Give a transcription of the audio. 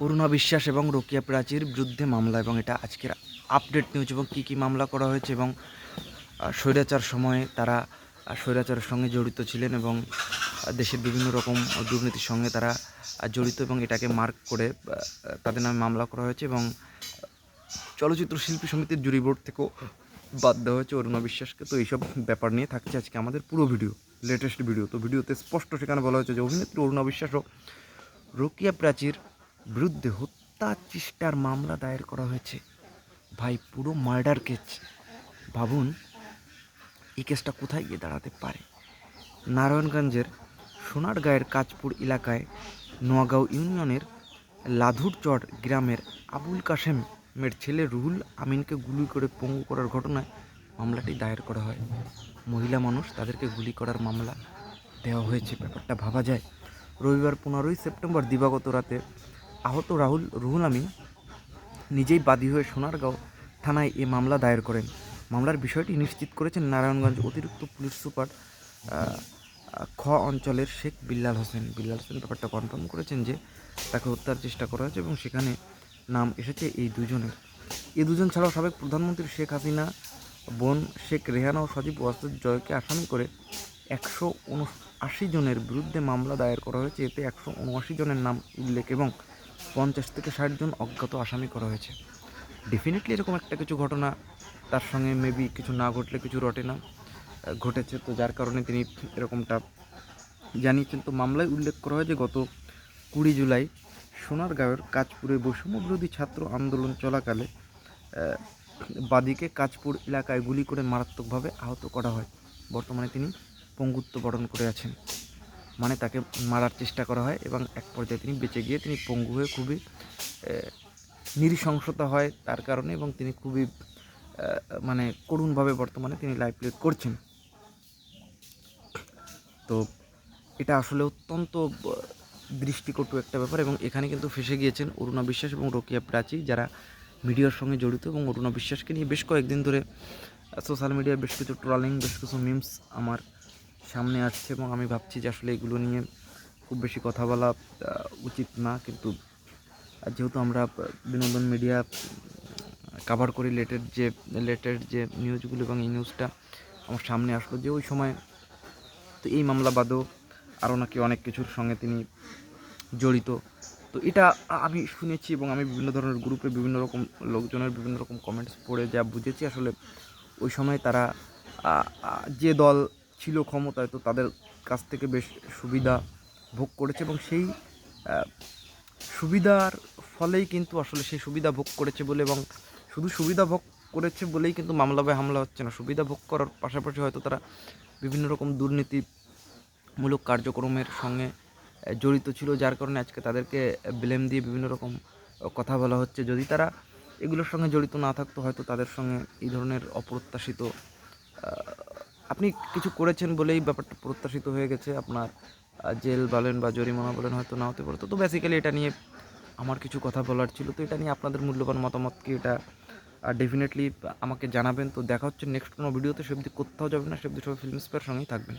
অরুণা বিশ্বাস এবং রোকিয়া প্রাচীর বিরুদ্ধে মামলা এবং এটা আজকের আপডেট নিউজ এবং কী কী মামলা করা হয়েছে এবং স্বৈরাচার সময়ে তারা স্বৈরাচারের সঙ্গে জড়িত ছিলেন এবং দেশের বিভিন্ন রকম দুর্নীতির সঙ্গে তারা জড়িত এবং এটাকে মার্ক করে তাদের নামে মামলা করা হয়েছে এবং চলচ্চিত্র শিল্পী সমিতির জুরি বোর্ড থেকেও বাদ দেওয়া হয়েছে অরুণা বিশ্বাসকে তো এইসব ব্যাপার নিয়ে থাকছে আজকে আমাদের পুরো ভিডিও লেটেস্ট ভিডিও। তো ভিডিওতে স্পষ্ট সেখানে বলা হয়েছে যে অভিনেত্রী অরুণা বিশ্বাস ও রোকিয়া প্রাচীর বিরুদ্ধে হত্যা চেষ্টার মামলা দায়ের করা হয়েছে। ভাই, পুরো মার্ডার কেস। ভাবুন, এই কেসটা কোথায় গিয়ে দাঁড়াতে পারে? নারায়ণগঞ্জের সোনারগাঁয়ের কাজপুর এলাকায় নোয়াগাঁও ইউনিয়নের লাধুরচর গ্রামের আবুল কাশেমের ছেলে রুহুল আমিনকে গুলি করে পঙ্গু করার ঘটনায় মামলাটি দায়ের করা হয়। মহিলা মানুষ তাদেরকে গুলি করার মামলা দেওয়া হয়েছে। ব্যাপারটা ভাবা যায়। রবিবার পনেরোই সেপ্টেম্বর দিবাগত রাতে আহত রাহুল, রুহুল আমিন নিজেই বাদী হয়ে সোনারগাঁও থানায় এ মামলা দায়ের করেন। মামলার বিষয়টি নিশ্চিত করেছেন নারায়ণগঞ্জ অতিরিক্ত পুলিশ সুপার খ অঞ্চলের শেখ বিল্লাল হোসেন। বিল্লাল হোসেন ব্যাপারটা কনফার্ম করেছেন যে তাকে হত্যার চেষ্টা করা হয়েছে এবং সেখানে নাম এসেছে এই দুজনের। এই দুজন ছাড়াও সাবেক প্রধানমন্ত্রী শেখ হাসিনা, বোন শেখ রেহানা ও সজীব ওয়াসুদ জয়কে আসামি করে একশো উনআশি জনের বিরুদ্ধে মামলা দায়ের করা হয়েছে। এতে একশো উনআশি জনের নাম উল্লেখ এবং পঞ্চাশ থেকে ষাট জন অজ্ঞাত আসামি করা হয়েছে। ডেফিনেটলি এরকম একটা কিছু ঘটনা, তার সঙ্গে মেবি কিছু না ঘটলে কিছু রটে না। ঘটেছে তো যার কারণে তিনি এরকমটা জানিয়েছেন। তো মামলায় উল্লেখ করা হয় যে গত কুড়ি জুলাই সোনারগাঁওয়ের কাজপুরে বৈষম্য বিরোধী ছাত্র আন্দোলন চলাকালে বাদীকে কাজপুর এলাকায় গুলি করে মারাত্মকভাবে আহত করা হয়। বর্তমানে তিনি পঙ্গুত্ব বরণ করে আছেন। মানে তাকে মারার চেষ্টা করা হয় এবং এক পর্যায়ে তিনি বেঁচে গিয়ে তিনি পঙ্গু হয়ে খুবই আহ, নৃশংসতা হয় তার কারণে এবং তিনি খুবই মানে করুণভাবে বর্তমানে তিনি লাইফ লিড করছেন। তো এটা আসলে অত্যন্ত দৃষ্টিকটু একটা ব্যাপার এবং এখানে কিন্তু ফেসে গিয়েছেন অরুণা বিশ্বাস এবং রোকিয়া প্রাচী যারা মিডিয়ার সঙ্গে জড়িত এবং অরুণা বিশ্বাসকে নিয়ে বেশ কয়েকদিন ধরে সোশ্যাল মিডিয়ায় বেশ কিছু ট্রলিং বেশ কিছু মিমস আমার সামনে আসছে এবং আমি ভাবছি যে আসলে এগুলো নিয়ে খুব বেশি কথা বলা উচিত না। কিন্তু যেহেতু আমরা বিনোদন মিডিয়া কাভার করি লেটের যে লেটের যে নিউজগুলো এবং এই নিউজটা আমার সামনে আসলো যে ওই সময় তো এই মামলা বাদেও আরও নাকি অনেক কিছুর সঙ্গে তিনি জড়িত। তো এটা আমি শুনেছি এবং আমি বিভিন্ন ধরনের গ্রুপে বিভিন্ন রকম লোকজনের বিভিন্ন রকম কমেন্টস পড়ে যা বুঝেছি। আসলে ওই সময় তারা যে দল ছিল ক্ষমতায়, তো তাদের কাছ থেকে বেশ সুবিধা ভোগ করেছে এবং সেই সুবিধার ফলেই কিন্তু আসলে সেই সুবিধা ভোগ করেছে বলে এবং শুধু সুবিধা ভোগ করেছে বলেই কিন্তু মামলা বা হামলা হচ্ছে না। সুবিধা ভোগ করার পাশাপাশি হয়তো তারা বিভিন্ন রকম দুর্নীতিমূলক কার্যক্রমের সঙ্গে জড়িত ছিল, যার কারণে আজকে তাদেরকে ব্লেম দিয়ে বিভিন্ন রকম কথা বলা হচ্ছে। যদি তারা এগুলোর সঙ্গে জড়িত না থাকতো, হয়তো তাদের সঙ্গে এই ধরনের অপ্রত্যাশিত আপনি কিছু করেছেন বলেই ব্যাপারটা প্রত্যাশিত হয়ে গেছে আপনার জেল বলেন বা জরিমানা বলেন হয়তো না হতে পারতো তো বেসিক্যালি এটা নিয়ে আমার কিছু কথা বলার ছিল। তো এটা নিয়ে আপনাদের মূল্যবান মতামত কি এটা ডেফিনেটলি আমাকে জানাবেন। তো দেখা হচ্ছে নেক্সট কোনো ভিডিওতে সেবদি কোথাও যাবেন না। সেবদি সবাই ফিল্ম সঙ্গেই থাকবেন।